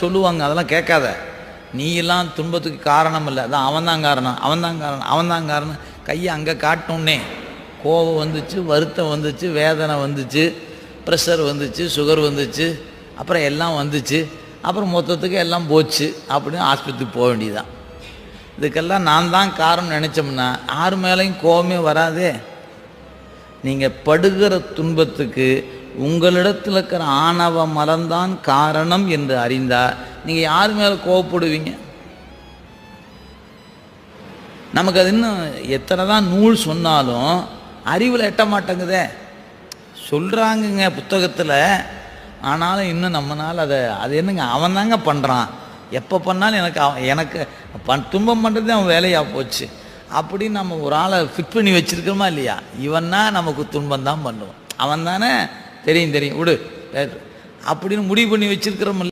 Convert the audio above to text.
சொல்லுவாங்க அதெல்லாம் கேட்காத. நீ எல்லாம் துன்பத்துக்கு காரணம் இல்லை அதான் அவன் தான் காரணம் அவன் தான் காரணம் அவன் தான் காரணம். கையை அங்கே காட்டணுன்னே கோபம் வந்துச்சு வருத்தம் வந்துச்சு வேதனை வந்துச்சு ப்ரெஷர் வந்துச்சு சுகர் வந்துச்சு அப்புறம் எல்லாம் வந்துச்சு. அப்புறம் மொத்தத்துக்கு எல்லாம் போச்சு அப்படின்னு ஆஸ்பத்திரிக்கு போக வேண்டியதான் இதுக்கெல்லாம் நான் தான் காரணம் நினச்சோம்னா யார் மேலேயும் கோபமே வராதே. நீங்கள் படுகிற துன்பத்துக்கு உங்களிடத்தில் இருக்கிற ஆணவ மலம்தான் காரணம் என்று அறிந்தால் நீங்கள் யார் மேலே கோவப்படுவீங்க? நமக்கு அது இன்னும் எத்தனை தான் நூல் சொன்னாலும் அறிவில் எட்ட மாட்டேங்குதே. சொல்கிறாங்கங்க புத்தகத்தில் ஆனாலும் இன்னும் நம்மளால் அதை அது என்னங்க அவன் தாங்க பண்ணுறான் எப்போ பண்ணாலும் எனக்கு அவன் எனக்கு பண் துன்பம் பண்ணுறது அவன் வேலையாக போச்சு. அப்படின்னு நம்ம ஒரு ஆளை ஃபிட் பண்ணி வச்சுருக்கோமா இல்லையா? இவன்னா நமக்கு துன்பம் தான் பண்ணுவான். அவன் தானே தெரியும் தெரியும். விடு. அப்படின்னு முடிவு பண்ணி வச்சிருக்கிறோம்